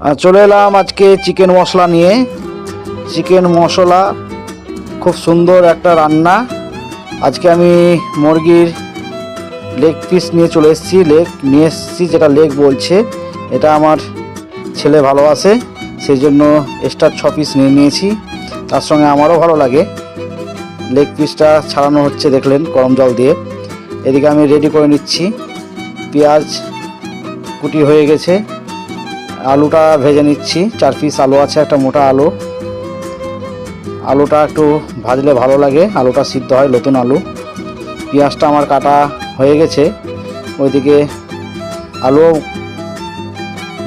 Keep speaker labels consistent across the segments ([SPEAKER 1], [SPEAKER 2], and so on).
[SPEAKER 1] চলে এলাম আজকে চিকেন মশলা নিয়ে। চিকেন মশলা খুব সুন্দর একটা রান্না। আজকে আমি মুরগির লেগ পিস নিয়ে চলে এসেছি। লেগ নিয়ে এসেছি যেটা লেগ বলছে। এটা আমার ছেলে ভালোবাসে সেই জন্য এক্সট্রা ছ পিস নিয়ে নিয়েছি। তার সঙ্গে আমারও ভালো লাগে। লেগ পিসটা ছাড়ানো হচ্ছে, দেখলেন, গরম জল দিয়ে। এদিকে আমি রেডি করে নিচ্ছি। পেঁয়াজ কুটি হয়ে গেছে। আলুটা ভেজে নিচ্ছি। চার পিস আলু আছে, একটা মোটা আলু। আলুটা একটু ভাজলে ভালো লাগে, আলুটা সিদ্ধ হয় নতুন আলু। পেঁয়াজটা আমার কাটা হয়ে গেছে, ওইদিকে আলু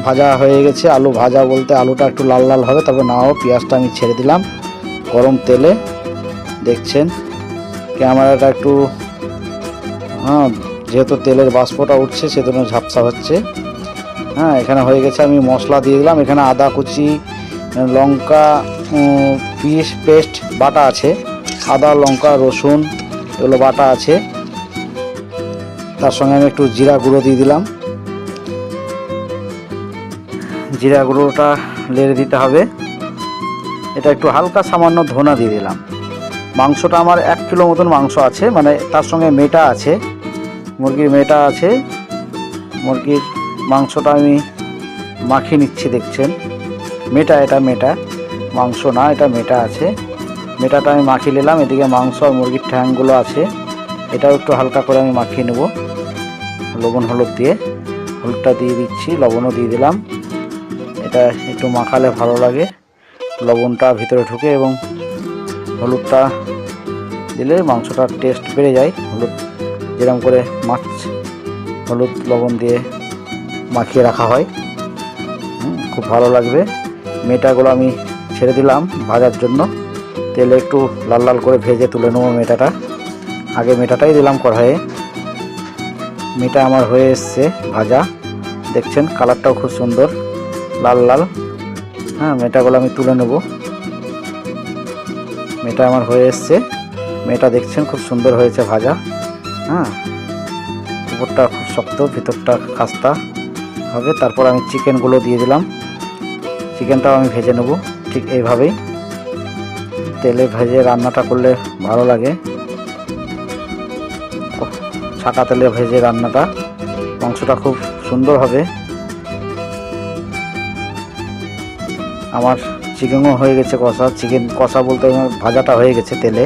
[SPEAKER 1] ভাজা হয়ে গেছে। আলু ভাজা বলতে আলুটা একটু লাল লাল হবে, তবে নাও, পেঁয়াজটা আমি ছেড়ে দিলাম গরম তেলে। দেখছেন, ক্যামেরাটা একটু হ্যাঁ যেহেতু তেলের বাষ্পটা উঠছে, সেজন্য ঝাপসা হচ্ছে। হ্যাঁ এখানে হয়ে গেছে, আমি মশলা দিয়ে দিলাম। এখানে আদা, কুচি, লঙ্কা পিস, পেস্ট, বাটা আছে। আদা, লঙ্কা, রসুন, এগুলো বাটা আছে। তার সঙ্গে আমি একটু জিরা গুঁড়ো দিয়ে দিলাম। জিরা গুঁড়োটা লেড়ে দিতে হবে। এটা একটু হালকা সামান্য ধনা দিয়ে দিলাম। মাংসটা আমার এক কিলো মতন মাংস আছে মানে তার সঙ্গে মেটা আছে। মুরগির মেটা আছে, মুরগির মাংসটা আমি মাখিয়ে নিচ্ছি, দেখছেন? মেটা, এটা মেটা। মাংস না, এটা মেটা আছে। মেটাটা আমি মাখিয়ে নিলাম, এদিকে মাংস আর মুরগির ঠ্যাংগুলো আছে। এটাও একটু হালকা করে আমি মাখিয়ে নেব। লবণ, হলুদ দিয়ে। হলুদটা দিয়ে দিচ্ছি, লবণও দিয়ে দিলাম। এটা একটু মাখালে ভালো লাগে। লবণটা ভিতরে ঢুকে এবং হলুদটা দিলে মাংসটার টেস্ট বেড়ে যায়। হলুদ যেরকম করে মাছ, হলুদ, লবণ দিয়ে মাখিয়ে রাখা হয়। খুব ভালো লাগবে। মেটাগুলো আমি ছেড়ে দিলাম ভাজার জন্য। তেলে একটু লাল লাল করে ভেজে তুলে নেব মেটাটা। আগে মেটাটাই দিলাম কড়াইয়ে। মেটা আমার হয়ে এসছে ভাজা। দেখছেন, কালারটাও খুব সুন্দর, লাল লাল। হ্যাঁ মেটাগুলো আমি তুলে নেব। মেটা আমার হয়ে এসছে। মেটা দেখছেন, খুব সুন্দর হয়েছে ভাজা। হ্যাঁ উপরটা খুব শক্ত, ভিতরটা খাস্তা। হবে। তারপর আমি চিকেনগুলো দিয়ে দিলাম। চিকেনটাও আমি ভেজে নেব, ঠিক এইভাবেই। তেলে ভেজে রান্নাটা করলে ভালো লাগে। ছাকা তেলে ভেজে রান্নাটা, মাংসটা খুব সুন্দর হবে। আমার চিকেনও হয়ে গেছে কষা। চিকেন কষা বলতে আমার ভাজাটা হয়ে গেছে তেলে।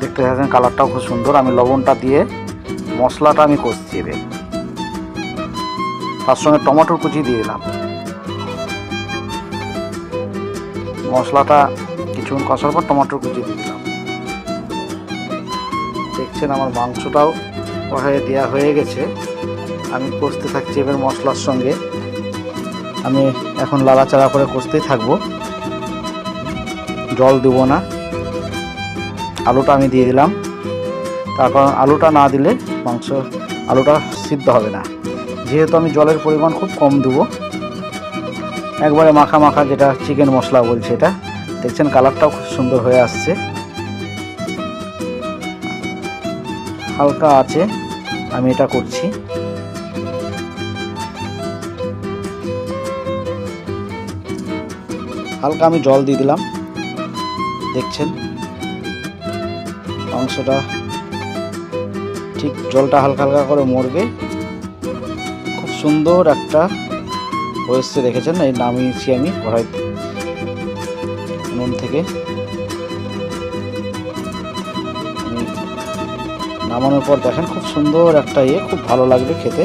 [SPEAKER 1] দেখতে থাকেন কালারটাও খুব সুন্দর। আমি লবণটা দিয়ে মশলাটা আমি কষছি এবার। তার সঙ্গে টমেটোর কুচি দিয়ে দিলাম। মশলাটা কিছুক্ষণ কষার পর টমেটোর কুচি দিয়ে দিলাম। দেখছেন আমার মাংসটাও কড়াইয়ে দেওয়া হয়ে গেছে। আমি কষতে থাকছি এবার মশলার সঙ্গে। আমি এখন লাড়াচাড়া করে কষতেই থাকব। জল দেব না। আলুটা আমি দিয়ে দিলাম। তার কারণ আলুটা না দিলে মাংস, আলুটা সিদ্ধ হবে না। যেহেতু আমি জলের পরিমাণ খুব কম দেবো, একবারে মাখা মাখা যেটা চিকেন মশলা বলছে এটা, দেখছেন কালারটাও খুব সুন্দর হয়ে আসছে। হালকা আছে, আমি এটা করছি। হালকা আমি জল দিয়ে দিলাম, দেখছেন? মাংসটা ঠিক জলটা হালকা হালকা করে মরবে। সুন্দর একটা হয়েছে দেখেছেন, এই নামিয়েছি আমি কড়াই নুন থেকে। নামানোর পর দেখেন, খুব সুন্দর একটা ইয়ে খুব ভালো লাগবে খেতে।